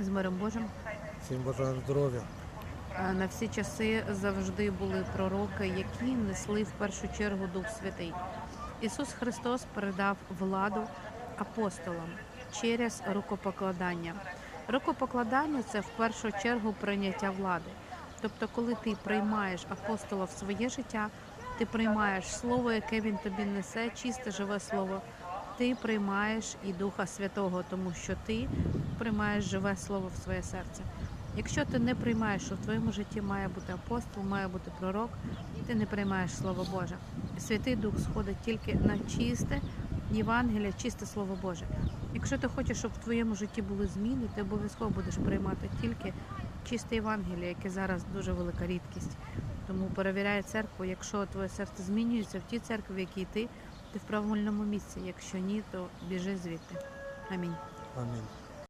з миром Божим. Всім бажаю здоров'я. На всі часи завжди були пророки, які несли в першу чергу Дух Святий. Ісус Христос передав владу апостолам через рукопокладання. Рукопокладання це в першу чергу прийняття влади. Тобто, коли ти приймаєш апостола в своє життя, ти приймаєш слово, яке він тобі несе, чисте живе слово. Ти приймаєш і Духа Святого, тому що ти приймаєш живе слово в своє серце. Якщо ти не приймаєш, що в твоєму житті має бути апостол, має бути пророк, ти не приймаєш Слово Боже. Святий Дух сходить тільки на чисте Євангеліє, чисте Слово Боже. Якщо ти хочеш, щоб в твоєму житті були зміни, ти обов'язково будеш приймати тільки чисте Євангеліє, яке зараз дуже велика рідкість. Тому перевіряй церкву, якщо твоє серце змінюється в тій церкві, в якій ти, ти в правильному місці. Якщо ні, то біжи звідти. Амінь. Амінь.